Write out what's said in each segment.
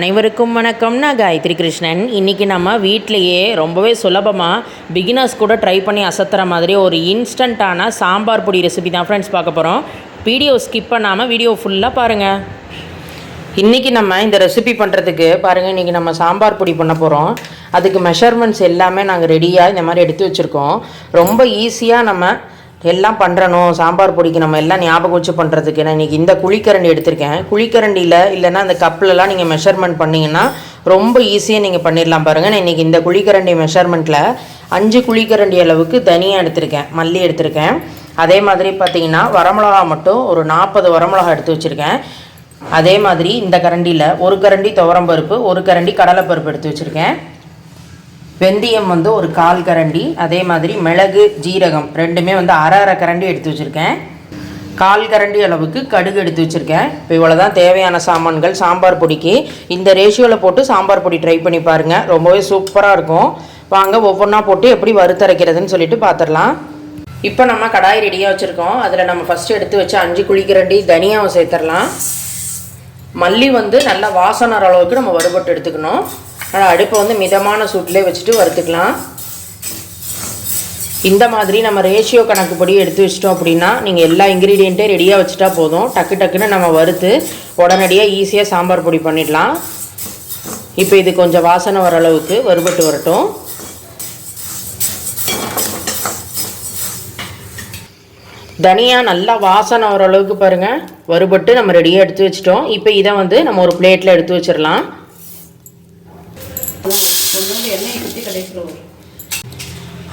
அனைவருக்கும் வணக்கம் நான் காயத்ரி கிருஷ்ணன். இன்றைக்கி நம்ம வீட்டிலையே ரொம்பவே சுலபமாக பிகினர்ஸ் கூட ட்ரை பண்ணி அசத்துற மாதிரி ஒரு இன்ஸ்டண்ட்டான சாம்பார் பொடி ரெசிபி தான் ஃப்ரெண்ட்ஸ் பார்க்க போகிறோம் வீடியோ ஸ்கிப் பண்ணாமல் வீடியோ ஃபுல்லாக பாருங்கள் இன்றைக்கி நம்ம இந்த ரெசிபி பண்ணுறதுக்கு பாருங்கள் இன்றைக்கி நம்ம சாம்பார் பொடி பண்ண போகிறோம் அதுக்கு மெஷர்மெண்ட்ஸ் எல்லாமே நாங்கள் ரெடியாக இந்த மாதிரி எடுத்து வச்சுருக்கோம். ரொம்ப ஈஸியாக நம்ம எல்லாம் பண்ணுறணும் சாம்பார் பொடிக்கு நம்ம எல்லாம் ஞாபகம் வச்சு பண்ணுறதுக்கு நான் இன்றைக்கி இந்த குழிக்கரண்டி எடுத்திருக்கேன். குழிக்கரண்டியில் இல்லைன்னா அந்த கப்பிலலாம் நீங்கள் மெஷர்மெண்ட் பண்ணிங்கன்னா ரொம்ப ஈஸியாக நீங்கள் பண்ணிடலாம் பாருங்கள் நான் இன்றைக்கி இந்த குழிக்கரண்டி மெஷர்மெண்ட்டில் அஞ்சு குழிக்கரண்டி அளவுக்கு தனியாக எடுத்திருக்கேன். மல்லி எடுத்திருக்கேன். அதே மாதிரி பார்த்தீங்கன்னா வரமிளகா மட்டும் ஒரு நாற்பது வரமிளகா எடுத்து வச்சுருக்கேன். அதே மாதிரி இந்த கரண்டியில் ஒரு கரண்டி துவரம் பருப்பு ஒரு கரண்டி கடலைப்பருப்பு எடுத்து வச்சுருக்கேன். வெந்தயம் வந்து ஒரு கால் கரண்டி அதே மாதிரி மிளகு ஜீரகம் ரெண்டுமே வந்து அரை அரை கரண்டி எடுத்து வச்சுருக்கேன். கால் கரண்டி அளவுக்கு கடுகு எடுத்து வச்சுருக்கேன். இப்போ இவ்வளோ தான் தேவையான சாமான்கள். சாம்பார் பொடிக்கு இந்த ரேஷியோவில் போட்டு சாம்பார் பொடி ட்ரை பண்ணி பாருங்கள் ரொம்பவே சூப்பராக இருக்கும். வாங்க ஒவ்வொன்றா போட்டு எப்படி வறுத்தரைக்கிறதுன்னு சொல்லிட்டு பார்த்துடலாம் இப்போ நம்ம கடாய் ரெடியாக வச்சுருக்கோம். அதில் நம்ம ஃபஸ்ட்டு எடுத்து வச்சு அஞ்சு குழிக்கரண்டி தனியாவை சேர்த்துடலாம் மல்லி வந்து நல்லா வாசனை அளவுக்கு நம்ம வறுபட்டு எடுத்துக்கணும். ஆனால் அடுப்பை வந்து மிதமான சூட்டிலே வச்சுட்டு வறுத்துக்கலாம். இந்த மாதிரி நம்ம ரேஷியோ கணக்குப்படி எடுத்து வச்சிட்டோம் அப்படின்னா நீங்கள் எல்லா இன்க்ரீடியண்ட்டே ரெடியாக வச்சுட்டா போதும். டக்கு டக்குன்னு நம்ம வறுத்து உடனடியாக ஈஸியாக சாம்பார் பொடி பண்ணிடலாம். இப்போ இது கொஞ்சம் வாசனை வர அளவுக்கு வறுபட்டு வரட்டும். தனியாக நல்லா வாசனை வர அளவுக்கு பாருங்கள் வறுபட்டு நம்ம ரெடியாக எடுத்து வச்சிட்டோம். இப்போ இதை வந்து நம்ம ஒரு பிளேட்டில் எடுத்து வச்சிடலாம்.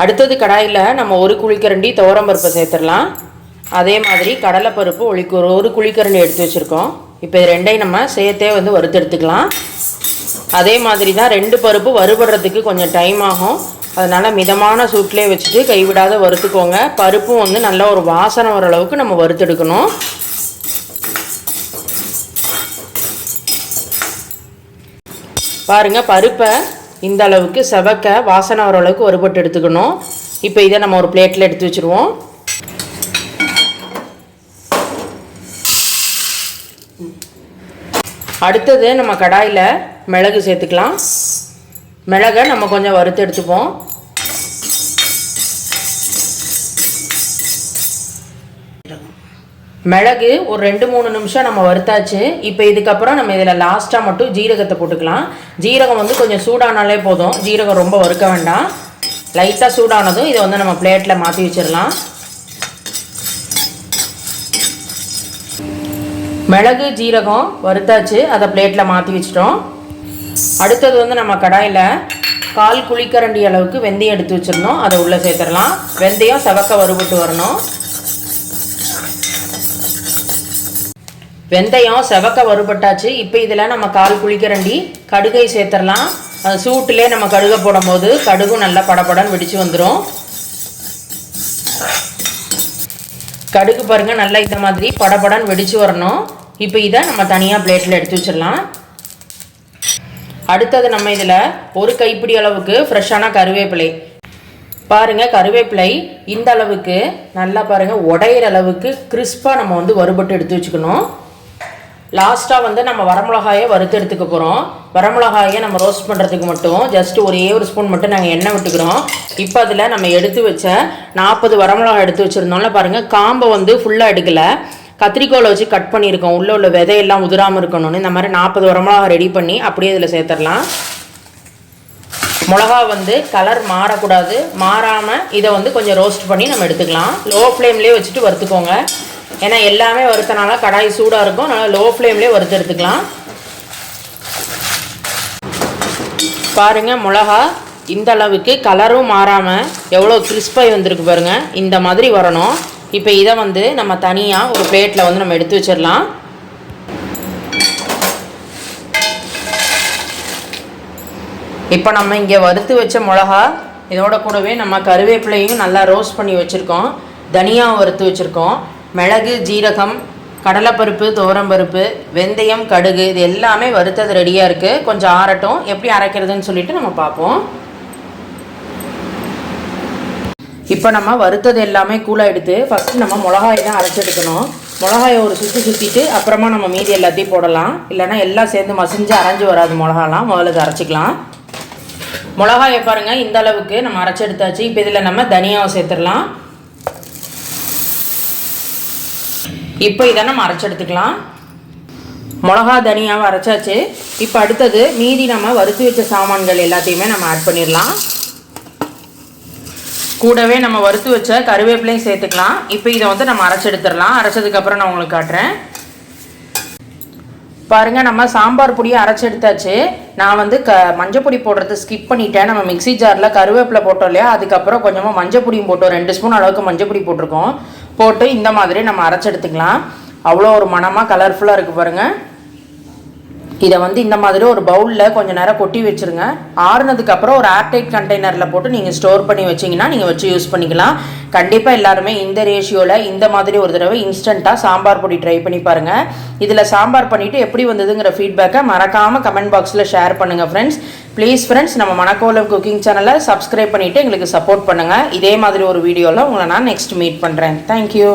அடுத்தது கடாயில் நம்ம ஒரு குழிக்கரண்டி துவரம்பருப்பை சேர்த்துடலாம். அதே மாதிரி கடலைப்பருப்பு ஒளிக்கு ஒரு ஒரு குழிக்கரண்டி எடுத்து வச்சுருக்கோம். இப்போ இது ரெண்டையும் நம்ம சேர்த்தே வந்து வறுத்து எடுத்துக்கலாம். அதே மாதிரி தான் ரெண்டு பருப்பு வறுபடுறதுக்கு கொஞ்சம் டைம் ஆகும். அதனால் மிதமான சூட்லேயே வச்சுட்டு கைவிடாத வறுத்துக்கோங்க. பருப்பும் வந்து நல்ல ஒரு வாசனை வர அளவுக்கு நம்ம வறுத்தெடுக்கணும். பாருங்கள் பருப்பை இந்த அளவுக்கு செவக்க வாசனை வர அளவுக்கு வறுபட்டு எடுத்துக்கணும். இப்போ இதை நம்ம ஒரு பிளேட்டில் எடுத்து வச்சுருவோம். அடுத்தது நம்ம கடாயில் மிளகு சேர்த்துக்கலாம். மிளகை நம்ம கொஞ்சம் வறுத்து எடுத்துப்போம். மிளகு ஒரு ரெண்டு மூணு நிமிஷம் நம்ம வறுத்தாச்சு. இப்போ இதுக்கப்புறம் நம்ம இதில் லாஸ்ட்டாக மட்டும் ஜீரகத்தை போட்டுக்கலாம். ஜீரகம் வந்து கொஞ்சம் சூடானாலே போதும். ஜீரகம் ரொம்ப வறுக்க வேண்டாம். லைட்டாக சூடானதும் இதை வந்து நம்ம பிளேட்டில் மாற்றி வச்சிடலாம். மிளகு ஜீரகம் வறுத்தாச்சு. அதை பிளேட்டில் மாற்றி வச்சிட்டோம். அடுத்தது வந்து நம்ம கடாயில் கால் குழிக்கரண்டி அளவுக்கு வெந்தயம் எடுத்து வச்சிருந்தோம் அதை உள்ளே சேர்த்துடலாம். வெந்தயம் செவக்க வறுபட்டு வரணும். வெந்தயம் செவக்க வறுபட்டாச்சு. இப்போ இதில் நம்ம கால் குளிக்கிறண்டி கடுகை சேர்த்துடலாம் அது சூட்டிலே நம்ம கடுகை போடும்போது கடுகும் நல்லா படபடன்னு வெடிச்சு வந்துடும் கடுகு பாருங்கள் நல்லா இந்த மாதிரி படபடன்னு வெடிச்சு வரணும். இப்போ இதை நம்ம தனியாக பிளேட்டில் எடுத்து வச்சிடலாம் அடுத்தது நம்ம இதில் ஒரு கைப்பிடி அளவுக்கு ஃப்ரெஷ்ஷான கருவேப்பிலை. பாருங்கள் கருவேப்பிலை இந்த அளவுக்கு நல்லா பாருங்கள் உடையிற அளவுக்கு கிறிஸ்பாக நம்ம வந்து வறுபட்டு எடுத்து வச்சுக்கணும். லாஸ்ட்டாக வந்து நம்ம வரமிளகாயை வறுத்து எடுத்துக்க போகிறோம் வரமிளகாயை நம்ம ரோஸ்ட் பண்ணுறதுக்கு மட்டும் ஜஸ்ட் ஒரே ஒரு ஸ்பூன் மட்டும் நாங்கள் எண்ணெய் விட்டுக்கிறோம். இப்போ அதில் நம்ம எடுத்து வச்ச நாற்பது வரமிளகாய் எடுத்து வச்சுருந்தோம்ல பாருங்கள் காம்பை வந்து ஃபுல்லாக எடுக்கலை. கத்திரிக்கோலை வச்சு கட் பண்ணியிருக்கோம். உள்ளே உள்ள விதையெல்லாம் உதிராமல் இருக்கணும்னு. இந்த மாதிரி நாற்பது வரமிளகா ரெடி பண்ணி அப்படியே இதில் சேர்த்துடலாம். மிளகா வந்து கலர் மாறக்கூடாது. மாறாமல் இதை வந்து கொஞ்சம் ரோஸ்ட் பண்ணி நம்ம எடுத்துக்கலாம். லோ ஃப்ளேம்லேயே வச்சுட்டு வறுத்துக்கோங்க. ஏன்னா எல்லாமே வறுத்தனால கடாய் சூடாக இருக்கும். அதனால் லோ ஃப்ளேம்லேயே வறுத்து எடுத்துக்கலாம். பாருங்கள் மிளகா இந்த அளவுக்கு கலரும் மாறாமல் எவ்வளோ கிறிஸ்பாகி வந்திருக்கு பாருங்கள் இந்த மாதிரி வரணும். இப்போ இதை வந்து நம்ம தனியாக ஒரு பிளேட்டில் வந்து நம்ம எடுத்து வச்சிடலாம். இப்போ நம்ம இங்கே வறுத்து வச்ச மிளகா இதோட கூடவே நம்ம கருவேப்பிலையும் நல்லா ரோஸ்ட் பண்ணி வச்சுருக்கோம். தனியாக வறுத்து வச்சுருக்கோம். மிளகு ஜீரகம் கடலைப்பருப்பு துவரம்பருப்பு வெந்தயம் கடுகு இது எல்லாமே வறுத்தது ரெடியாக இருக்குது கொஞ்சம் ஆறட்டும். எப்படி அரைக்கிறதுன்னு சொல்லிட்டு நம்ம பார்ப்போம். இப்போ நம்ம வறுத்தது எல்லாமே கூலாக எடுத்து ஃபஸ்ட்டு நம்ம மிளகாய் தான் அரைச்செடுக்கணும் மிளகாயை ஒரு சுற்றி சுற்றிட்டு அப்புறமா நம்ம மீதி எல்லாத்தையும் போடலாம். இல்லைன்னா எல்லாம் சேர்ந்து மசிஞ்சு அரைஞ்சு வராது மிளகாலாம். முதல்ல இதை அரைச்சிக்கலாம். மிளகாயை பாருங்கள் இந்த அளவுக்கு நம்ம அரைச்சி எடுத்தாச்சு. இப்போ இதில் நம்ம தனியாவை சேர்த்துடலாம். இப்போ இதை நம்ம அரைச்சி எடுத்துக்கலாம். மிளகா தனியாவை அரைச்சாச்சு. இப்போ அடுத்தது மீதி நம்ம வறுத்து வச்ச சாமான்கள் எல்லாத்தையுமே நம்ம ஆட் பண்ணிடலாம். கூடவே நம்ம வறுத்து வச்ச கருவேப்பிலையும் சேர்த்துக்கலாம். இப்போ இதை வந்து நம்ம அரைச்சி எடுத்துடலாம். அரைச்சதுக்கப்புறம் நான் உங்களுக்கு காட்டுறேன். பாருங்கள் நம்ம சாம்பார் பொடியை அரைச்சி எடுத்தாச்சு. நான் வந்து க மஞ்சப்பொடி போடுறது ஸ்கிப் பண்ணிட்டேன். நம்ம மிக்ஸி ஜாரில் கருவேப்பிலை போட்டோம் இல்லையா? அதுக்கப்புறம் கொஞ்சமாக மஞ்சள் பொடியும் போட்டோம். ரெண்டு ஸ்பூன் அளவுக்கு மஞ்சள் பொடி போட்டிருக்கோம். போட்டு இந்த மாதிரி நம்ம அரைச்சி எடுத்துக்கலாம். அவ்வளோ ஒரு மனமாக கலர்ஃபுல்லாக இருக்குது பாருங்கள் இதை வந்து இந்த மாதிரி ஒரு பவுலில் கொஞ்சம் நேரம் கொட்டி வச்சுருங்க. ஆறுனதுக்கப்புறம் ஒரு ஏர்டைட் கண்டெய்னரில் போட்டு நீங்கள் ஸ்டோர் பண்ணி வச்சிங்கன்னா நீங்கள் வச்சு யூஸ் பண்ணிக்கலாம். கண்டிப்பாக எல்லாருமே இந்த ரேஷியோவில் இந்த மாதிரி ஒரு தடவை இன்ஸ்டண்ட்டாக சாம்பார் பொடி ட்ரை பண்ணி பாருங்கள் இதில் சாம்பார் பண்ணிவிட்டு எப்படி வந்ததுங்கிற ஃபீட்பேக்கை மறக்காமல் கமெண்ட் பாக்ஸில் ஷேர் பண்ணுங்கள் ஃப்ரெண்ட்ஸ் ப்ளீஸ் ஃப்ரெண்ட்ஸ் நம்ம மணக்கோலம் குக்கிங் சேனலை சப்ஸ்கிரைப் பண்ணிவிட்டு எங்களுக்கு சப்போர்ட் பண்ணுங்கள் இதே மாதிரி ஒரு வீடியோவில் உங்களை நான் நெக்ஸ்ட் மீட் பண்ணுறேன் தேங்க்யூ